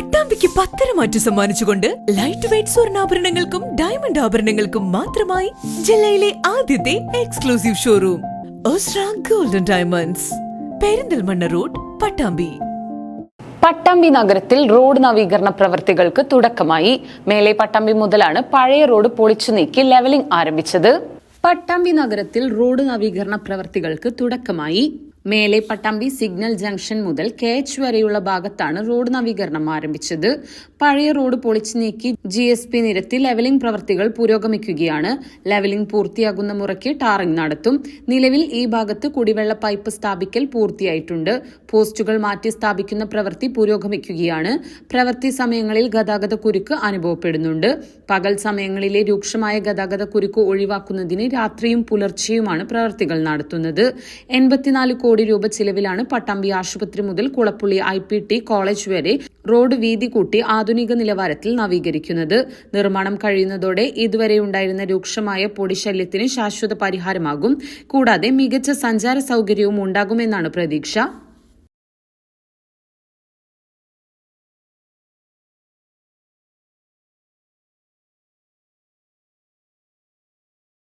പട്ടാമ്പിക്ക് പത്തരമാറ്റ് സമ്മാനിച്ചുകൊണ്ട് light weight സ്വർണാഭരണങ്ങൾക്കും ഡയമണ്ട് ആഭരണങ്ങൾക്കും മാത്രമായി ജില്ലയിലെ ആദ്യത്തെ exclusive showroom Osra golden diamonds Perinthalmanna road Pattambi. Pattambi നഗരത്തിൽ റോഡ് നവീകരണ പ്രവൃത്തികൾക്ക് തുടക്കമായി. മേലെ പട്ടാമ്പി മുതലാണ് പഴയ റോഡ് പൊളിച്ചു നീക്കി ലെവലിംഗ് ആരംഭിച്ചത്. പട്ടാമ്പി നഗരത്തിൽ റോഡ് നവീകരണ പ്രവൃത്തികൾക്ക് തുടക്കമായി. മേലെ പട്ടാമ്പി സിഗ്നൽ ജംഗ്ഷൻ മുതൽ കെ എച്ച് വരെയുള്ള ഭാഗത്താണ് റോഡ് നവീകരണം ആരംഭിച്ചത്. പഴയ റോഡ് പൊളിച്ചു നീക്കി ജി എസ് പി നിരത്തി ലെവലിംഗ് പ്രവൃത്തികൾ പുരോഗമിക്കുകയാണ്. ലെവലിംഗ് പൂർത്തിയാകുന്ന മുറയ്ക്ക് ടാറിംഗ് നടത്തും. നിലവിൽ ഈ ഭാഗത്ത് കുടിവെള്ള പൈപ്പ് സ്ഥാപിക്കൽ പൂർത്തിയായിട്ടുണ്ട്. പോസ്റ്റുകൾ മാറ്റി സ്ഥാപിക്കുന്ന പ്രവൃത്തി പുരോഗമിക്കുകയാണ്. പ്രവൃത്തി സമയങ്ങളിൽ ഗതാഗത കുരുക്ക് അനുഭവപ്പെടുന്നുണ്ട്. പകൽ സമയങ്ങളിലെ രൂക്ഷമായ ഗതാഗത കുരുക്ക് ഒഴിവാക്കുന്നതിന് രാത്രിയും പുലർച്ചെയുമാണ് പ്രവൃത്തികൾ നടത്തുന്നത്. എൺപത്തിനാല് കോടി രൂപ ചിലവിലാണ് പട്ടാമ്പി ആശുപത്രി മുതൽ Kulappully I P T college വരെ റോഡ് വീതി കൂട്ടി ആധുനിക നിലവാരത്തിൽ നവീകരിക്കുന്നത്. നിർമ്മാണം കഴിയുന്നതോടെ ഇതുവരെ ഉണ്ടായിരുന്ന രൂക്ഷമായ പൊടിശല്യത്തിന് ശാശ്വത പരിഹാരമാകും. കൂടാതെ മികച്ച സഞ്ചാര സൗകര്യവും ഉണ്ടാകുമെന്നാണ് പ്രതീക്ഷ.